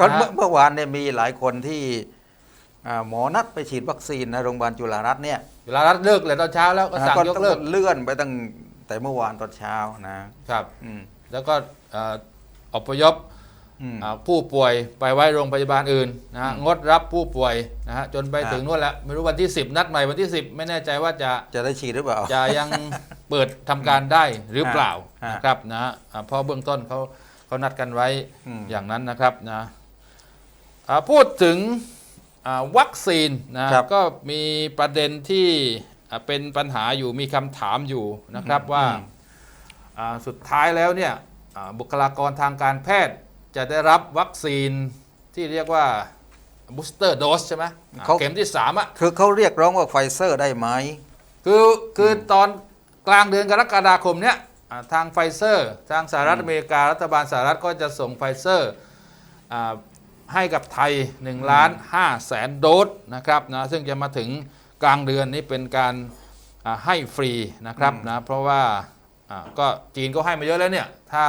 ก็นะเมื่อเมื่อวานเนี่ยมีหลายคนที่อ่าหมอนัดไปฉีดวัคซีนนะโรงพยาบาลจุฬารัตน์เนี่ยเวลารัฐเลิกเลยตอนเช้าแล้วก็สั่งก็ยกเลิกเลื่อนไปตั้งแต่เมื่อวานตอนเช้านะครับ อืมแล้วก็เอ่ออพยพอืม อ่าผู้ป่วยไปไว้โรงพยาบาลอื่นนะฮะอืมงดรับผู้ป่วยนะฮะจนไปอ่าถึงนู่นแล้วไม่รู้วันที่ 10 นัดใหม่วันที่ 10 ไม่แน่ใจว่าจะ จะได้ฉีดหรือเปล่า จะยังเปิดทำการได้หรือเปล่าฮะนะครับนะฮะอ่าเพราะเบื้องต้นเขาเขานัดกันไว้อืม อย่างนั้นนะครับนะอ่า พูดถึงอ่าวัคซีนนะครับก็มีประเด็นที่อ่าเป็นปัญหาอยู่มีคำถามอยู่นะครับว่าอืมอ่าสุดท้ายแล้วเนี่ยอ่าบุคลากรทางการแพทย์จะได้รับวัคซีนที่เรียกว่า booster dose ใช่ไหมอ่าเขาเข็มที่สามอะคือเขาเรียกร้องว่าไฟเซอร์ได้ไหมคือคือตอนกลางเดือนกรกฎาคมเนี้ยอ่าทางไฟเซอร์ ทางสหรัฐอเมริการัฐบาลสหรัฐก็จะส่งไฟเซอร์อ่า ให้กับไทย1ล้าน5แสนโดสนะครับนะซึ่งจะมาถึงกลางเดือนนี้เป็นการอ่าให้ฟรีนะครับนะเพราะว่าอ่าก็จีนก็ให้มาเยอะแล้วเนี่ยถ้า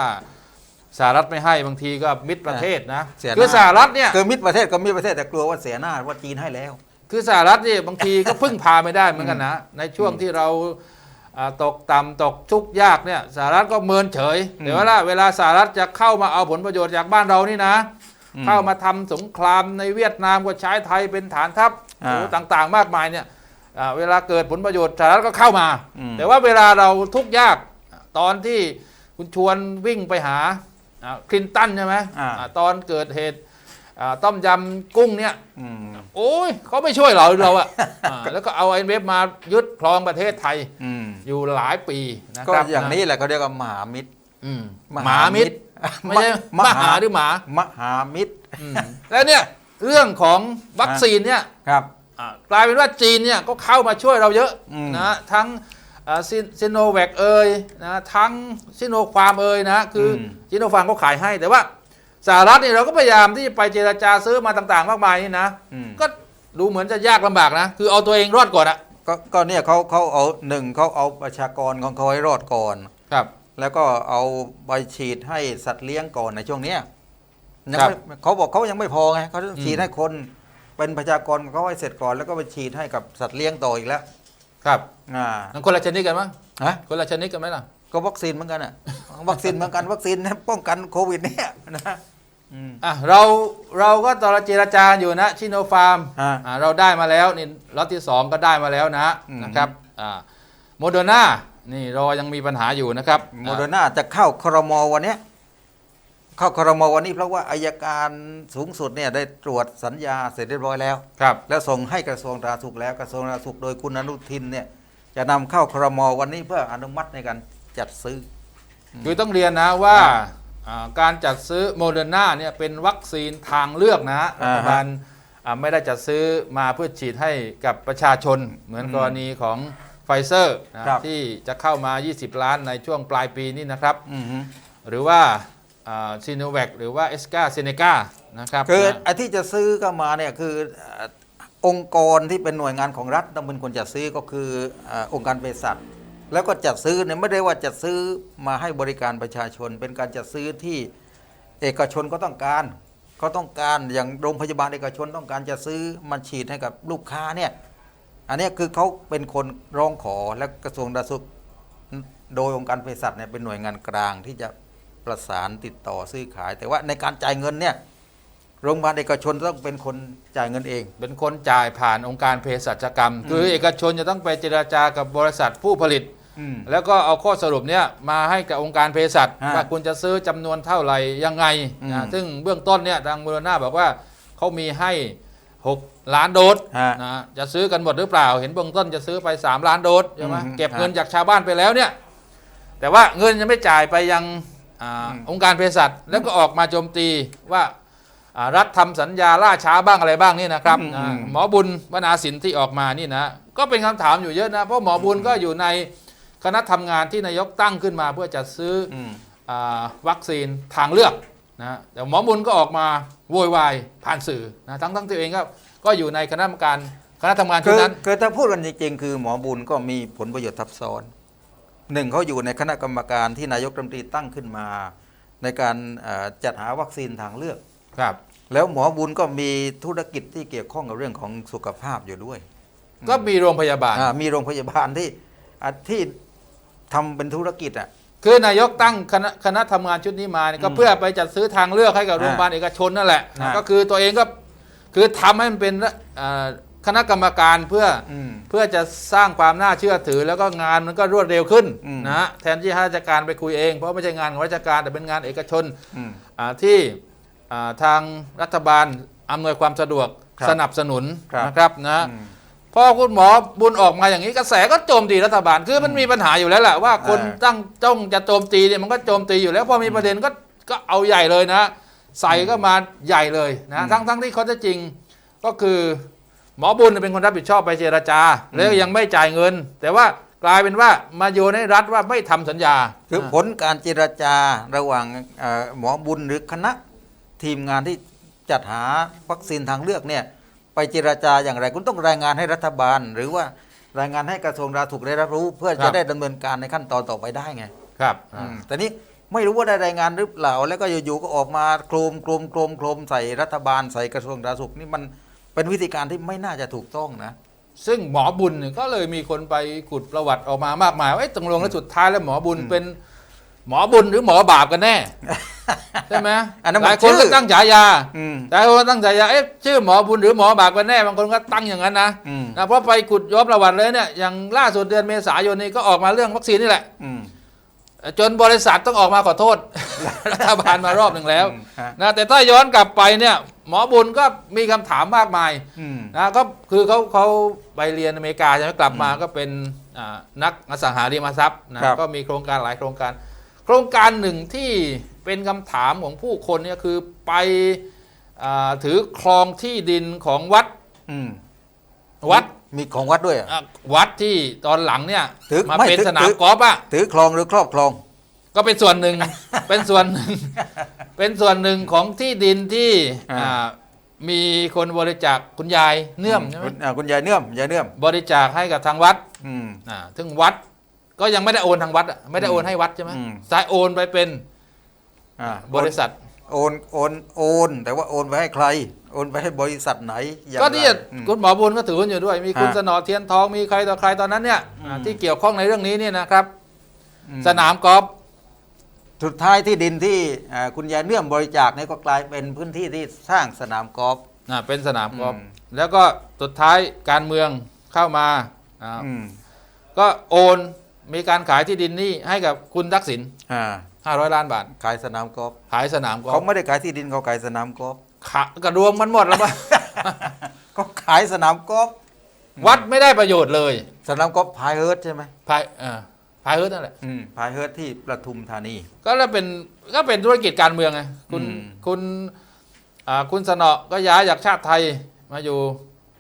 สหรัฐไม่ให้บางทีก็มิตรประเทศนะเสียหน้าคือสหรัฐเนี่ยคือมิตรประเทศก็มิตรประเทศแต่กลัวว่าเสียหน้าว่าจีนให้แล้ว คือสหรัฐนี่บางทีก็พึ่งพาไม่ได้เหมือนกันนะในช่วงที่เราอ่าตกต่ำตกทุกข์ยากเนี่ยสหรัฐก็เมินเฉยอืมเดี๋ยวว่าเวลาสหรัฐจะเข้ามาเอาผลประโยชน์จากบ้านเรานี่นะอืม เข้ามาทำสงครามในเวียดนามก็ใช้ไทยเป็นฐานทัพอ่าโอ้ต่างๆ มากมายเนี่ยอ่าเวลาเกิดผลประโยชน์สหรัฐก็เข้ามาอืมแต่ว่าเวลาเราทุกข์ยากตอนที่คุณชวนวิ่งไปหาอ่าคลินตันใช่ไหมอ่าอ่าตอนเกิดเหตุอ่าต้มยำกุ้งเนี่ยอืมโอ้ยเขาไม่ช่วยเราเราอะอ่าแล้วก็เอาไอ้เว็บมายึดครองประเทศไทยอืมอยู่หลายปีนะคก็รับอย่างนี้แหละเขาเรียกว่ามหามิตรอืมมหมามิตร ไม่ใช่มหาหรือหมามหามิตรอืมแล้วเนี่ยเรื่องของวัคซีนเนี่ยครับอ่ากลายเป็นว่าจีนเนี่ยก็เข้ามาช่วยเราเยอะอืมนะทั้งซิโนแวคเอยนะทั้งซิโนฟาร์มเอยนะคืออซิโนฟาร์มก็ขายให้แต่ว่าสหรัฐเนี่ยเราก็พยายามที่จะไปเจรจาซื้อมาต่าง ๆ มากมายนี่นะอืมก็ดูเหมือนจะยากลำบากนะ คือเอาตัวเองรอดก่อนอะก็ก็เนี่ยเขาเขาเอาหนึ่งเขาเอาประชากรของเขาให้รอดก่อนครับ แล้วก็เอาใบฉีดให้สัตว์เลี้ยงก่อนในช่วงเนี้ยยังครับไม่เขาบอกเขายังไม่พอไงเขาต้องอืมฉีดให้คนเป็นประชากรของเขาให้เสร็จก่อนแล้วก็ไปฉีดให้กับสัตว์เลี้ยงต่ออีกแล้ว ครับอ่านั่นคนละชนิดกันมั้งฮะคนละชนิดกันไหมล่ะ ก็วัคซีนเหมือนกันอะวัคซีนเหมือนกันวัคซีนป้องกันโควิดเนี่ยนะอืมอะเราเราก็ตอนเราเจรจาอยู่นะชิโนฟาร์มอ่าอ่าเราได้มาแล้วนี่ล็อตที่ 2 ก็ได้มาแล้วนะอืมนะครับอ่าโมเดอร์นา นี่รอยังมีปัญหาอยู่นะครับโมเดอร์นาจะเข้าครมวันเนี้ยเข้าครมวันนี้เพราะว่าอายการสูงสุดเนี่ยได้ตรวจสัญญาเสร็จเรียบร้อยแล้วครับ แล้วส่งให้กระทรวงสาธารณสุขแล้วกระทรวงสาธารณสุขโดยคุณอนุทินเนี่ยจะนำเข้าครมวันนี้เพื่ออนุมัติในการจัดซื้อ คือต้องเรียนนะว่าครับอ่าการจัดซื้อโมเดอร์นาเนี่ยเป็นวัคซีนทางเลือกนะรัอ่าฮะฐบาลอ่าไม่ได้จัดซื้อมาเพื่อฉีดให้กับประชาชนเหมือนอืมกรณีของไฟ เซอร์นะครับที่จะเข้ามา 20 ล้านในช่วงปลายปีนี้นะครับ อือฮึหรือว่าซีโนแวคหรือว่าเอสกาเซเนกานะครับคือนะไอ้ที่จะซื้อก็มาเนี่ยคือเอ่อองค์กรที่เป็นหน่วยงานของรัฐต้องเป็นคนจัดซื้อก็คือเอ่อองค์การเภสัชแล้วก็จัดซื้อเนี่ยไม่ได้ว่าจัดซื้อมาให้บริการประชาชน เป็นการจัดซื้อที่เอกชนก็ต้องการเขาต้องการอย่างโรงพยาบาลเอกชนต้องการจะซื้อมาฉีดให้กับลูกค้าเนี่ย อันเนี้ยคือเขาเป็นคนร้องขอและกระทรวงสาธารณสุขโดยองค์การเภสัชเนี่ยเป็นหน่วยงานกลางที่จะประสานติดต่อซื้อขาย แต่ว่าในการจ่ายเงินเนี่ยโรงพยาบาลเอกชนต้องเป็นคนจ่ายเงินเอง เป็นคนจ่ายผ่านองค์การเภสัชกรรม คือเอกชนจะต้องไปเจราจากับบริษัทผู้ผลิต แล้วก็เอาข้อสรุปเนี้ยมาให้กับองค์การเภสัชฮะว่าคุณจะซื้อจำนวนเท่าไหร่ยังไงอืนะมซึ่งเบื้องต้นเนี่ยทางมูลนาบอกว่าเขามีให้ 6 ล้านโดสฮะ นะจะซื้อกันหมดหรือเปล่า เห็นเบื้องต้นจะซื้อไป 3 ล้านโดสใช่ไหมอืมเก็บฮะเงินจากชาวบ้านไปแล้วเนี่ย แต่ว่าเงินยังไม่จ่ายไปยังอาอืมองค์การเภสัชแล้วก็ออกมาโจมตีว่าอ่ารัฐทำสัญญาล่าช้าบ้างอะไรบ้างนี่นะครับอ่าหมอบุญวนาสินที่ออกมานี่นะก็เป็นคำถามอยู่เยอะนะ เพราะหมอบุญก็อยู่ในคณะทำงานที่นายกตั้งขึ้นมาเพื่อจัดซื้อออืมอาวัคซีนทางเลือก นะแต่หมอบุญก็ออกมาโวยวายผ่านสื่อนะทั้งทั้งตัวเองก็ก็อยู่ในคณะกรรมการคณะทำงานชุคืดอนั้นคือถ้าพูดกันจริงๆคือหมอบุญก็มีผลประโยชน์ทับซ้อนหนึ่งเขาอยู่ในคณะกรรมการที่นายกรัฐมนตรีตั้งขึ้นมา ในการเอ่อจัดหาวัคซีนทางเลือกครับ แล้วหมอบุญก็มีธุรกิจที่เกี่ยวข้องกับเรื่องของสุขภาพอยู่ด้วย ก็มีโรงพยาบาลอ่ามีโรงพยาบาลที่อะที่ทำเป็นธุรกิจอะ คือนายกตั้งคณะคณะทำงานชุดนี้มาเนี่ยก็อืมเพื่อไปจัดซื้อทางเลือกให้กับอ่าโรงพยาบาลเอกชนนั่นแหละนะอ่าก็คือตัวเองก็คือทำให้มันเป็นอ่าคณะกรรมการเพื่ออืมเพื่อจะสร้างความน่าเชื่อถือ แล้วก็งานมันก็รวดเร็วขึ้นอืมนะฮะแทนที่ข้าราชการไปคุยเองเพราะไม่ใช่งานของราชการแต่เป็นงานเอกชนอืมอ่าที่อ่าทางรัฐบาลอำนวยความสะดวกครับสนับสนุนครับนะครับนะอืม พอคุณหมอบุญออกมาอย่างนี้กระแสก็โจมตีรัฐบาลคือมันมีปัญหาอยู่แล้วแหละว่าคนอ่าตั้งจ้องจะโจมตีเนี่ยมันก็โจมตีอยู่แล้วพอมีประเด็นก็ก็เอาใหญ่เลยนะ ใส่ก็มาใหญ่เลยนะทั้งทั้งที่เขาจะจริงก็คือ หมอบุญเป็นคนรับผิดชอบไปเจรจา แล้วยังไม่จ่ายเงิน แต่ว่ากลายเป็นว่ามาโยนให้รัฐว่าไม่ทำสัญญา คือผลการเจรจาระหว่างเอ่อหมอบุญหรือคณะทีมงานที่จัดหาวัคซีนทางเลือกเนี่ย ไปเจรจาอย่างไร คุณต้องรายงานให้รัฐบาล หรือว่ารายงานให้กระทรวงสาธารณสุขได้รับรู้ เพื่อครัจะบ ได้ดำเนินการในขั้นตอนต่อไปได้ไงครับอืมแต่นี้ไม่รู้ว่าได้รายงานหรือเปล่า แล้วก็อยู่ๆก็ออกมาโครมโครมโครมโครมใส่รัฐบาลใส่กระทรวงสาธารณสุขนี่มันเป็นวิธีการที่ไม่น่าจะถูกต้องนะ ซึ่งหมอบุญเนี่ยก็เลยมีคนไปขุดประวัติออกมามากมายว่าเอ้ยตกลงแล้วสุดท้ายแล้วหมอบุญเป็น หมอบุญหรือหมอบาปกันแน่ใช่ไหมอันนั้นหมันลายคนชื่ก็อตั้งฉายาอืมหลายคนก็ตั้งฉายาเอ๊ะชื่อหมอบุญหรือหมอบาปกันแน่บางคนก็ตั้งอย่างนั้นนะอืมนะเพราะไปขุดย้อนประวัติเลยเนี่ยอย่างล่าสุดเดือนเมษายนนี้ก็ออกมาเรื่องวัคซีนนี่แหละอืมจนบริษัทต้องออกมาขอโทษรัฐบาลมารอบหนึ่งแล้วอืมฮะนะแต่ถ้าย้อนกลับไปเนี่ย หมอบุญก็มีคำถามมากมายอืมนะก็คือเขาเขาไปเรียนอเมริกาใช่ไหมกลับมาก็เป็นอ่านักอสังหาริมทรัพย์นะครับก็มีโครงการหลายโครงการโครงการหนึ่งที่เป็นคำถามของผู้คนเนี่ยคือไปอ่าถือครองที่ดินของวัดอืมวัดมีของวัดด้วยเหรออะวัดที่ตอนหลังเนี่ยถือมาไม่เป็นถือสนาถืมอกอล์ฟอะถือครองหรือครอบครอง ก็เป็นส่วนหนึ่งเป็นส่วนหนึ่งเป็นส่วนหนึ่งของที่ดินที่อ่าอ่ามีคนบริจาคคุณยายเนื่อมใช่ไหมคุณอ่าคุณยายเนื่อมยายเนื่อม บริจาคให้กับทางวัดอืมอ่าซึ่งวัด ก็ยังไม่ได้โอนทางวัดอะไม่ได้โอนให้วัดใช่ไหมอืม สายโอนไปเป็นอ่าบริษัท โอนโอนโอน แต่ว่าโอนไปให้ใคร โอนไปให้บริษัทไหนอย่างก็ไรที่อืม คุณหมอบุญก็ถือหุ้นอยู่ด้วย มีคุณฮะสนอเทียนทองมีใครต่อใครตอนนั้นเนี่ยอ่าอืม ที่เกี่ยวข้องในเรื่องนี้เนี่ยนะครับ อืม สนามกอล์ฟสุดท้ายที่ดินที่อ่าคุณยายเนื่อมบริจาคเนี่ยก็กลายเป็นพื้นที่ที่สร้างสนามกอล์ฟ อ่าเป็นสนามกอล์ฟอืม แล้วก็สุดท้ายการเมืองเข้ามาอ่าอืมก็โอน มีการขายที่ดินนี่ให้กับคุณทักษิณอ่า500 ล้านบาท ขายสนามกอล์ฟขายสนามกอล์เขาฟไม่ได้ขายที่ดินเขาขายสนามกอล์ฟขะกระรวมมันหมดแล้วปะ ก็ขายสนามกอล์ฟวัดไม่ได้ประโยชน์เลยสนามกอล์ฟพายเฮิร์ตใช่ไหมพายเอ่อพายเฮิร์ตนั่นแหละอืมพายเฮิร์ตที่ประทุมธานี ก็แล้วเป็นก็เป็นธุรกิจการเมืองไงคุณอืม คุณอ่าคุณสนอก็ย้ายจากชาติไทยมาอยู่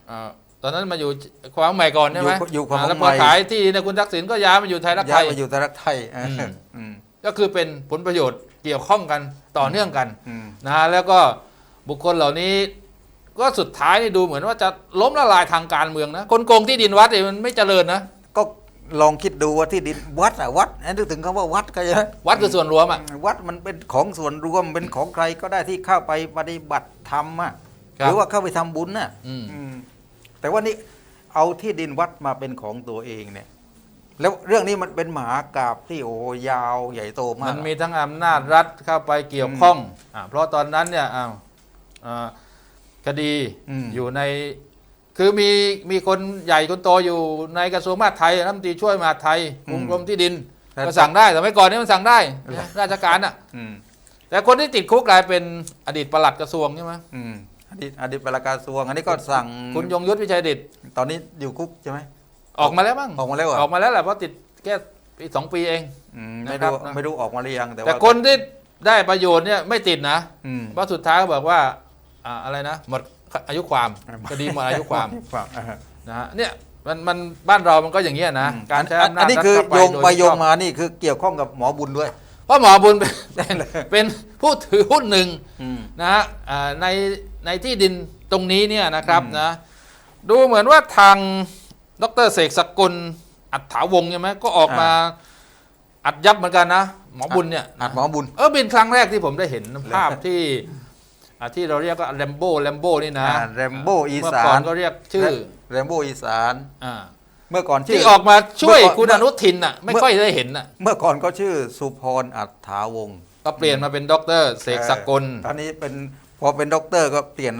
อ่า ตอนนั้นมาอยู่ความใหม่ก่อนใช่ไหมอยู่อยู่ความอ่าแล้วใหพอม่ขายที่เนยคุณทักษิณก็ย้ายมาอยู่ไทยรักไทย้ายยมาอยู่ไทยรักไทยเอออมอืมก็คือเป็นผลประโยชน์เกี่ยวข้องกันต่อเนื่องกันอืมนะฮะแล้วก็บุคคลเหล่านี้ ก็สุดท้ายนี่ดูเหมือนว่าจะล้มละลายทางการเมืองนะคนโกงที่ดินวัดเนี่ยมันไม่เจริญนะก็ลองคิดดูว่าที่ดินวัดอะวัดนึกถึงคำว่าวัดก็จะวัดคือส่วนรวมอะวัดมันเป็นของส่วนรวมเป็นของใครก็ได้ที่เข้าไปปฏิบัติธรรมอะครับหรือว่าเข้าไปทำบุญน่ะอืมอืม แต่ว่านี่เอาที่ดินวัดมาเป็นของตัวเองเนี่ย แล้วเรื่องนี้มันเป็นหมหากราบที่โอ้โหยาวใหญ่โตมาก มันมีทั้งอำนาจรัฐเข้าไปเกี่ยวข้องอ่าเพราะตอนนั้นเนี่ยอ้าวอ่าคดีอืมอยู่ใน คือมีมีคนใหญ่คนโตอยู่ในกระทรวงมหาดไทยรัฐมนตรีช่วยมหาดไทยกรมกรมที่ดินแต่ก็สั่งได้แต่ไม่ก่อนนี้มันสั่งได้นะราชการอะอืมแต่คนที่ติดคุกกลายเป็นอดีตปลัดกระทรวงใช่ไหม อืมอดีตอดีตปลัดกระทรวง อันนี้ก็สั่งคุณยงยุทธวิชัยดิตตอนนี้อยู่คุกใช่ไหมออกมาแล้วบ้างออกมาแล้วเหรอออกมาแล้วแหละเพราะติดแค่ปีสองปีเองอืมไม่นะครับรู้นะไม่รู้ออกมาหรือยังแต่แต่ว่าคนที่ได้ประโยชน์เนี่ยไม่ติดนะอืม เพราะสุดท้ายก็บอกว่าอ่าอะไรนะหมดอายุความคดีหมดอายุความความอ่านะฮะเนี่ยมันมันบ้านเรามันก็อย่างเงี้ยนะ การใช้อำนาจอันนี้คือรัฐเข้าโยงโดไปม่โยชงอบมานี่คือเกี่ยวข้องกับหมอบุญด้วย เพราะหมอบุญเป็นเป็นเป็นผู้ถือหุ้นหนึ่งอืมนะฮะอ่าใน ในที่ดินตรงนี้เนี่ยนะครับอืมนะดูเหมือนว่าทางดรเสกสกลอัฏฐาวงศ์ใช่ไหมก็ออกมาอัดยับเหมือนกันนะหมอบุญเนี่ยอัดหมอบุญเออเป็นครั้งแรกที่ผมได้เห็นภาพที่อ่าที่เราเรียกว่าแลมโบแลมโบนี่นะแรมโบ้อีเมื่อสาก่อนนก็เรียกชื่อแรมโบ้อีสานอ่าเมื่อก่อนชื่ที่ออกมาช่วยเมื่อก่อนคุณอนุทินอะไม่เมื่อค่อยได้เห็นอะเมื่อก่อนก็ชื่อสุพรอัฏฐาวงศ์ก็เปลี่ยนมาเป็นด็อกเตอร์เสกสกลตอนนี้เป็น พอเป็นด็อกเตอร์ก็เปลี่ยน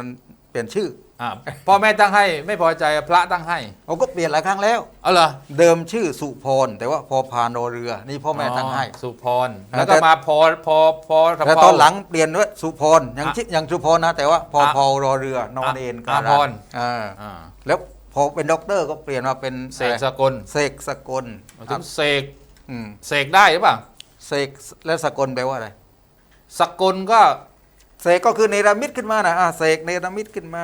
เปลี่ยนชื่ออ่าพ่อแม่ตั้งให้ไม่พอใจพระตั้งให้เขาก็เปลี่ยนหลายครั้งแล้วเอาเหรอเดิมชื่อสุพรแต่ว่าพอพานโนเรือ นี่พ่อแม่ตั้งให้สุพรอ่าแล้วก็แต่มาพอพอพอแต่ตอนหลังเปลี่ยนด้วยสุพรยังอะชื่อยังสุพรนะ แต่ว่าพออะพอรอเรือนอนเอนอะการัพรนอ่าอ่าแล้วพอเป็นด็อกเตอร์ก็เปลี่ยนมาเป็นเสกสอะไรกลเสกสกลหมายถึงเสกอืมเสกได้หรือเปล่าเสกและสกลแปลว่าอะไรสกลก็ เสกก็คือเนรมิตขึ้นมานะอะเสกเนรมิตขึ้นมา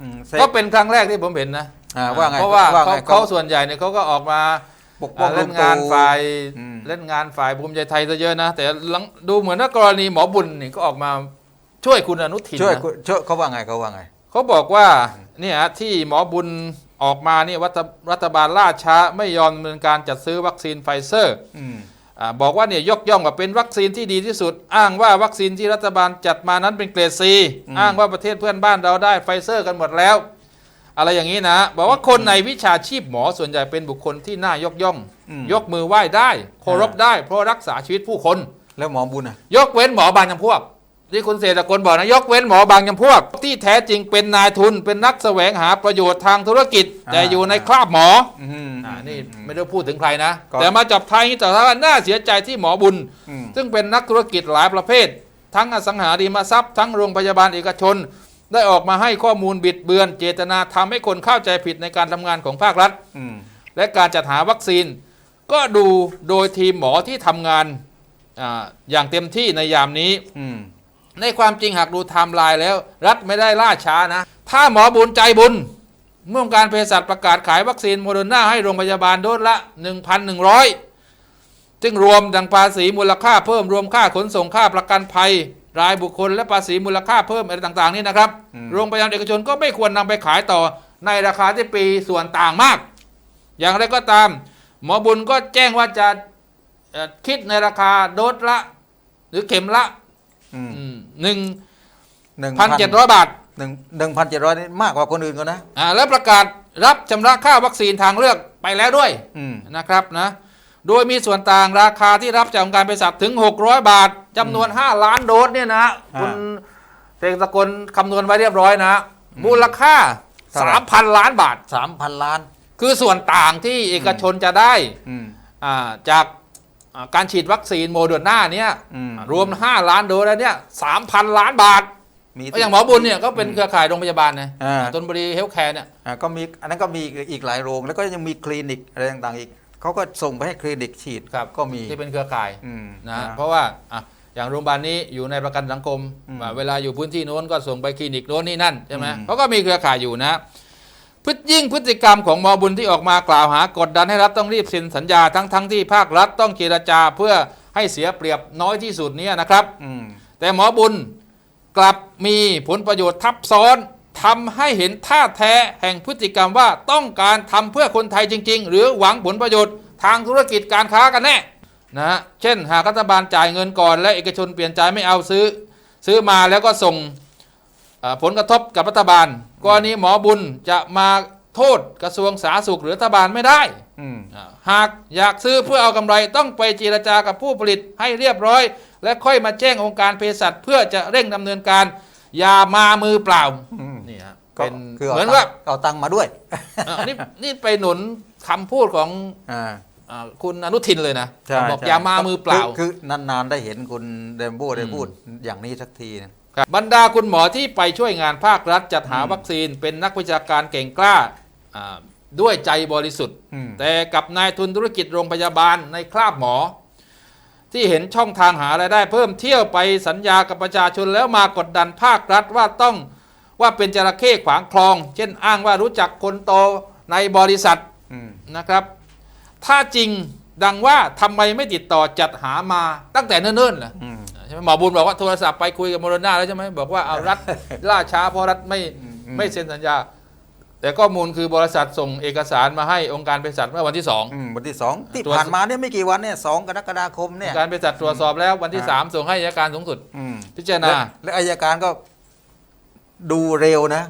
อืมเสก ก็เป็นครั้งแรกที่ผมเห็นนะอ่าว่าไงเพราะว่าว่าไงเขาเขาเขาส่วนใหญ่เนี่ยเขาก็ออกมาปกป้องอ่าเล่นลุงานตู่ฝ่ายอืม เล่นงานฝ่ายภูมิใจไทยซะเยอะนะ แต่หลังดูเหมือนว่ากรณีหมอบุญนี่ก็ออกมาช่วยคุณอนุทินช่วยนะคุณช่วยเขาว่าไงเขาว่าไง เขาบอกว่าเนี่ยที่หมอบุญออกมาเนี่ยรัฐรัฐบาลล่าช้าไม่ยอมดำเนินการจัดซื้อวัคซีนไฟเซอร์ อืมอา บอกว่าเนี่ยยกย่องว่าเป็นวัคซีนที่ดีที่สุด อ้างว่าวัคซีนที่รัฐบาลจัดมานั้นเป็นเกรดซีอ้างว่าประเทศเพื่อนบ้านเราได้ไฟเซอร์กันหมดแล้ว อะไรอย่างนี้นะ บอกว่าคนในวิชาชีพหมอส่วนใหญ่เป็นบุคคลที่น่ายกย่องอืมยกมือไหว้ได้เคารพได้ เพราะรักษาชีวิตผู้คนแล้วหมอบุญอะยกเว้นหมอบางจำพวก ที่คุณเศรษฐกลบอกนะยกเว้นหมอบางจำพวก ที่แท้จริงเป็นนายทุนเป็นนักแสวงหาประโยชน์ทางธุรกิจ แต่อยู่ในคราบหมออืมอ่านี่อืมไม่ได้พูดถึงใครนะก็แต่มาจับไทยนี่แต่ว่าน่าเสียใจที่หมอบุญอืมซึ่งเป็นนักธุรกิจหลายประเภท ทั้งอสังหาริมทรัพย์ทั้งโรงพยาบาลเอกชน ได้ออกมาให้ข้อมูลบิดเบือน เจตนาทำให้คนเข้าใจผิดในการทำงานของภาครัฐอืมและการจัดหาวัคซีน ก็ดูโดยทีมหมอที่ทำงานอาอย่างเต็มที่ในยามนี้อืม ในความจริงหากดูไทม์ไลน์แล้ว รัฐไม่ได้ล่าช้านะ ถ้าหมอบุญใจบุญ เมื่อองค์การเภสัชประกาศขายวัคซีนโมเดอร์นาให้โรงพยาบาลโดสละ 1,100ซึ่งรวมดังภาษีมูลค่าเพิ่มรวมค่าขนส่งค่าประกันภัย รายบุคคลและภาษีมูลค่าเพิ่มอะไรต่าง ๆ นี่นะครับ โรงพยาบาลเอกชนก็ไม่ควรนำไปขายต่อในราคาที่ปีส่วนต่างมาก อย่างไรก็ตาม หมอบุญก็แจ้งว่าจะเอ่อคิดในราคาโดสละ หรือเข็มละ อืมหนึ่งหนึ่งพันเจ็ดร้อยบาท หนึ่งหนึ่งพันเจ็ดร้อยนี่มากกว่าคนอื่นเขานะ อ่าแล้วประกาศรับชำระค่าวัคซีนทางเลือกไปแล้วด้วยอืม นะครับนะโดยมีส่วนต่างราคาที่รับจากองค์การเภสัชถึง 600 บาทจำนวน 5 ล้านโดสเนี่ยนะคุณเสกสกลคำนวณไว้เรียบร้อยนะ มูลค่า3,000 ล้านบาท สามพันล้าน คือส่วนต่างที่เอกชนจะได้อืม อ่าจากอ่า การฉีดวัคซีนโมเดอร์นาเนี่ยอืมรวม 5 ล้านโดสแล้วเนี่ย3,000ล้านบาทมีก็อย่างหมอบุญเนี่ยก็เป็นเครือข่ายโรงพยาบาลนะอ่าธนบุรีเฮลท์แคร์เนี่ยอ่าก็มีอันนั้นก็มีอีกหลายโรง แล้วก็ยังมีคลินิกอะไรต่างๆอีกเขาก็ส่งไปให้คลินิกฉีดครับก็มีที่เป็นเครือข่ายอืมนะอ่าเพราะว่าอะอย่างโรงพยาบาลนี้อยู่ในประกันสังคมอืมอะเวลาอยู่พื้นที่โน้นก็ส่งไปคลินิกโน้นนี่นั่นใช่ไหมอืมเขาก็มีเครือข่ายอยู่นะ พฤติยิ่งพฤติกรรมของหมอบุญที่ออกมากล่าวหากดดันให้รัฐต้องรีบเซ็นสัญญาทั้งทั้งที่ภาครัฐต้องเจรจาเพื่อให้เสียเปรียบน้อยที่สุดเนี่ยนะครับแต่หมอบุญกลับมีผลประโยชน์ทับซ้อนทำให้เห็นท่าแท้แห่งพฤติกรรมว่าต้องการทำเพื่อคนไทยจริง ๆ หรือหวังผลประโยชน์ทางธุรกิจการค้ากันแน่นะฮะเช่น หากรัฐบาลจ่ายเงินก่อนและเอกชนเปลี่ยนใจไม่เอาซื้อ ซื้อมาแล้วก็ส่งผลกระทบกับรัฐบาล กรณีหมอบุญจะมาโทษกระทรวงสาธารณสุขหรือรัฐบาลไม่ได้ อืมอ่าหากอยากซื้อเพื่อเอากำไรต้องไปเจรจากับผู้ผลิตให้เรียบร้อย และค่อยมาแจ้งองค์การเภสัชเพื่อจะเร่งดำเนินการ อย่ามามือเปล่าอืม นี่ฮะก็เป็นคือเหมือนตังว่าค์เอาตังค์มาด้วยอะนี่นี่ไปหนุนคำพูดของอ่า อ่าคุณอนุทินเลยนะใช่บอกใช่อย่ามามือเปล่า คืคือนานๆได้เห็นคุณเดมโบได้อืมพูดอย่างนี้สักทีนึงครั บบรรดาคุณหมอที่ไปช่วยงานภาครัฐจัดหาอืมวัคซีนเป็นนักวิชาการเก่งกล้าอ่าด้วยใจบริสุทธิ์อืมแต่กับนายทุนธุรกิจโรงพยาบาลในคราบหมอ ที่เห็นช่องทางหารายได้ เพิ่มเที่ยวไปสัญญากับประชาชนแล้วมากดดันภาครัฐว่าต้องว่าเป็นจระเข้ขวางคลอง เช่นอ้างว่ารู้จักคนโตในบริษัทอืมนะครับ ถ้าจริงดังว่าทำไมไม่ติดต่อจัดหามาตั้งแต่เนิ่นๆล่ะอืม ใช่ไหมหมอบุญบอกว่าโทรศัพท์ไปคุยกับโมโรนาแล้วใช่ไหมบอกว่าเอารัฐล่าช้าเพราะรัฐไม่อืมไม่เซ็นสัญญา แต่ข้อมูลคือบริษัทส่งเอกสารมาให้องค์การเภสัชเมื่อวันที่สอง อืมวันที่สองที่ตัว ผ่านมาเนี่ยไม่กี่วันเนี่ยสองกรกฎาคมเนี่ยการเภสัชตรวจสอบแล้ววันที่อ่าสามส่งให้อัยการสูงสุด อืมพิจารณา และและอายการก็ดูเร็วนะ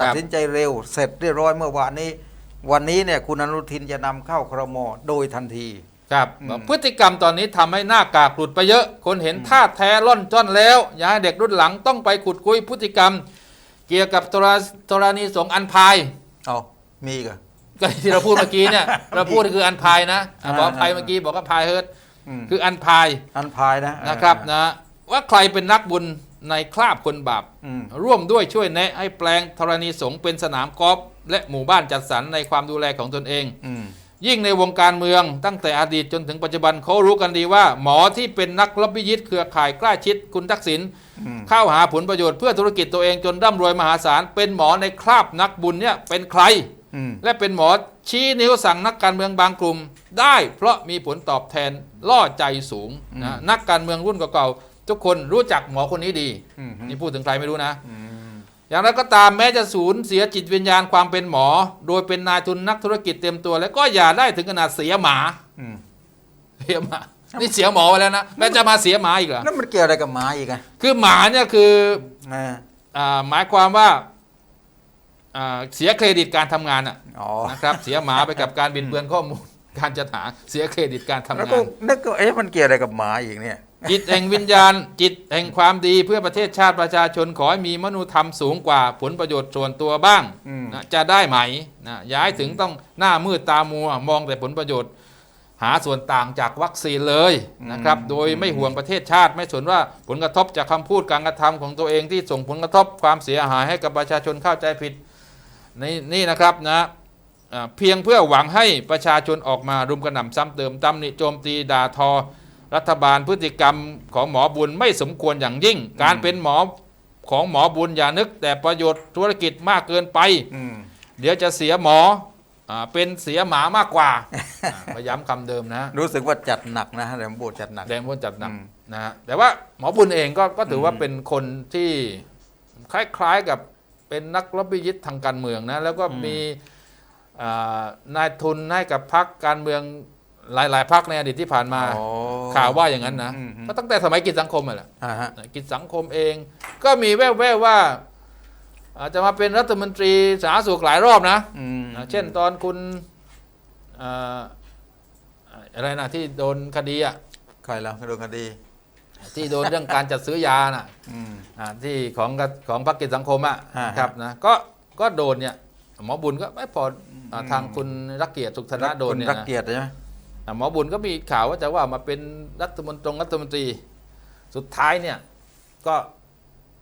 ครับตัดสินใจเร็ว เสร็จเรียบร้อยเมื่อวานนี้ วันนี้เนี่ยคุณอนุทินจะนำเข้าครมโดยทันที ครับอืมพฤติกรรมตอนนี้ทำให้หน้ากากหลุดไปเยอะ คนเห็นท่าแท้ล่อนจ้อนแล้วอย่าให้เด็กรุ่นหลังต้องไปขุดคุยพฤติกรรม เกี่ยวกับตรตรณีสงฆ์อันพายเอามีอีกเหรอก็ที่เราพูดเมื่อกี้เนี่ยเราพูดคืออันพายนะอะอ่าขออภัยเมื่อกี้บอกว่าพายเฮิร์ตมคืออันพายอันพายนะนะครับนะว่าใครเป็นนักบุญในคราบคนบาปอืมร่วมด้วยช่วยแนะให้แปลงธรณีสงฆ์เป็นสนามกอล์ฟและหมู่บ้านจัดสรรในความดูแลของตนเองอืม ยิ่งในวงการเมืองตั้งแต่อดีตจนถึงปัจจุบันเขารู้กันดีว่า หมอที่เป็นนักลอบบิยิตเครือข่ายใกล้ชิดคุณทักษิณอืมเข้าหาผลประโยชน์เพื่อธุรกิจตัวเองจนร่ำรวยมหาศาล เป็นหมอในคราบนักบุญเนี่ยเป็นใครอืมและเป็นหมอชี้นิ้วสั่งนักการเมืองบางกลุ่ม ได้เพราะมีผลตอบแทนล่อใจสูงนะนักการเมืองรุ่นเก่าๆทุกคนรู้จักหมอคนนี้ดีอืมนี่พูดถึงใครไม่รู้นะ อืมอย่างไรก็ตามแม้จะสูญเสียจิตวิญญาณความเป็นหมอ โดยเป็นนายทุนนักธุรกิจเต็มตัว แล้วก็อย่าได้ถึงขนาดเสียหมาอืมเสียหมา นี่เสียหมอไปแล้วนะแล้วจะมาเสียหมาอีกเหรอแล้วมันเกี่ยวอะไรกับหมาอีกอะคือหมาเนี่ยคืออ่าอ่าหมายความว่าอ่าเสียเครดิตการทำงานอะอ๋อนะครับ เสียหมาไปกับการบิดเบือนข้อมูล การจัดหาเสียเครดิตการทำแล้วงาก็นนึกก็เอ๊ะมันเกี่ยวอะไรกับหมาอีกเนี่ย จิตแห่งวิญญาณ จิตแห่งความดีเพื่อประเทศชาติประชาชนขอให้มีมนุธรรมสูงกว่าผลประโยชน์ส่วนตัวบ้างอืมนะจะได้ไหมนะอย่าให้ถึงต้องหน้ามืดตามัวมองแต่ผลประโยชน์ หาส่วนต่างจากวัคซีนเลยนะครับ โดยไม่ห่วงประเทศชาติไม่สนว่าผลกระทบจากคำพูดการกระทำของตัวเองที่ส่งผลกระทบความเสียหายให้กับประชาชนเข้าใจผิดนี่นี่นะครับนะอ่าเพียงเพื่อหวังให้ประชาชนออกมารุมกระหน่ำซ้ำเติมตำหนิโจมตีด่าทอ รัฐบาลพฤติกรรมของหมอบุญไม่สมควรอย่างยิ่ง การเป็นหมอของหมอบุญอย่านึก แต่ประโยชน์ธุรกิจมากเกินไป อืมเดี๋ยวจะเสียหมออาเป็นเสียหมามากกว่าอ่าพยายามคำเดิมนะรู้สึกว่าจัดหนักนะแรมโบ้จัดหนัก แดงพ้นจัดหนักอืมนะฮะแต่ว่าหมอบุญเองก็ก็ถือว่าอืม เป็นคนที่คล้ายๆกับเป็นนักลอบบี้ยิตทางการเมืองนะแล้วก็มีอ่านายทุนให้กับพรรคการเมือง หลายๆพรรคในอดีตที่ผ่านมาอ๋อข่าวว่าอย่างนั้นนะอืมอืม ก็ตั้งแต่สมัยกิจสังคมอะแหละอ่าฮะกิจสังคมเอง ก็มีแว่วๆว่าอาจจะมาเป็นรัฐมนตรีสาธารณสุขหลายรอบนะ อืม นะเช่นตอนคุณเอ่ออะไรนะที่โดนคดีอะใครแล้วโดนคดี ที่โดนเรื่องการจัดซื้อยาน่ะอืม อ่าที่ของกของพรรคกิจสังคมอะอ่านะครับนะก็ก็โดนเนี่ยหมอบุญก็ไม่พออ่าทางคุณรักเกียรติสุขธนะโดนคุณเนี่ยรักนะเกียรติใช่ไหมอ่า หมอบุญก็มีข่าวว่าจะว่ามาเป็นรัฐมนตรีรัฐมนตรี สุดท้ายเนี่ยก็